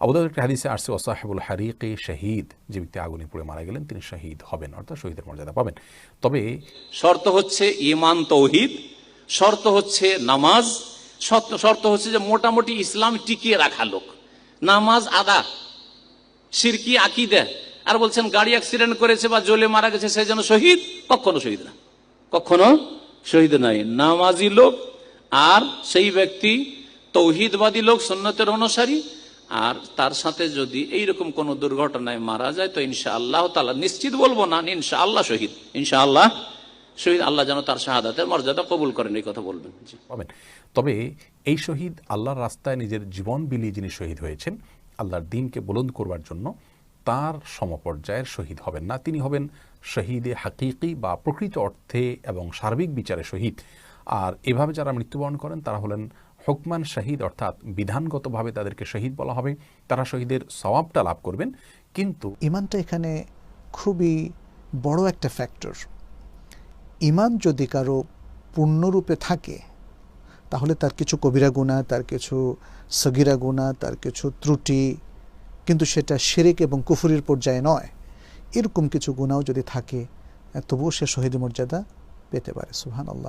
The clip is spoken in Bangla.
আবুদাউদ একটি হাদিসে আসছে ওসাহেবুল হারিকে শহীদ, যে ব্যক্তি আগুনে পুড়ে মারা গেলেন, তিনি শহীদ হবেন, অর্থাৎ শহীদের মর্যাদা পাবেন। তবে শর্ত হচ্ছে ইমান তৌহিদ, শর্ত হচ্ছে নামাজ, শর্ত হচ্ছে যে মোটামুটি ইসলাম টিকিয়ে রাখা লোক। নামাজ আদা, সিরকি আকিদা। আর বলছেন, গাড়ি অ্যাক্সিডেন্ট করেছে বা জ্বলে মারা গেছে, সে যেন শহীদ? কখনো শহীদ না। কখনো শহীদ নাই। নামাজি লোক আর সেই ব্যক্তি তৌহিদবাদী লোক সন্ন্যতের অনুসারী আর তার সাথে যদি এইরকম কোন দুর্ঘটনায় মারা যায়, তো ইনশা আল্লাহ তালা নিশ্চিত বলব না ইনশা আল্লাহ শহীদ। ইনশা আল্লাহ শহীদ, আল্লাহ যেন তার শাহাদাতের মর্যাদা কবুল করেন, এই কথা বলবেন। তবে এই শহীদ আল্লাহর রাস্তায় নিজের জীবন বিলিয়ে যিনি শহীদ হয়েছেন, আল্লাহর দিনকে বুলন্দ করবার জন্য তার সমপর্যায়ের শহীদ হবেন না। তিনি হবেন শহীদে হাকিকি বা প্রকৃত অর্থে এবং সার্বিক বিচারে শহীদ। আর এভাবে যারা মৃত্যুবরণ করেন, তারা হলেন হুকমান শহীদ অর্থাৎ বিধানগতভাবে তাদেরকে শহীদ বলা হবে। তারা শহীদের সওয়াবটা লাভ করবেন। কিন্তু ইমানটা এখানে খুবই বড় একটা ফ্যাক্টর ইমান যদি কারও পূর্ণরূপে থাকে, তাহলে তার কিছু কবিরা গুণা, তার কিছু সগিরা গুণা, তার কিছু ত্রুটি, কিন্তু সেটা শিরিক এবং কুফুরির পর্যায়ে নয়। এরকম কিছু গুণাও যদি থাকে, তবুও সে শহীদ মর্যাদা পেতে পারে। সুহান আল্লাহ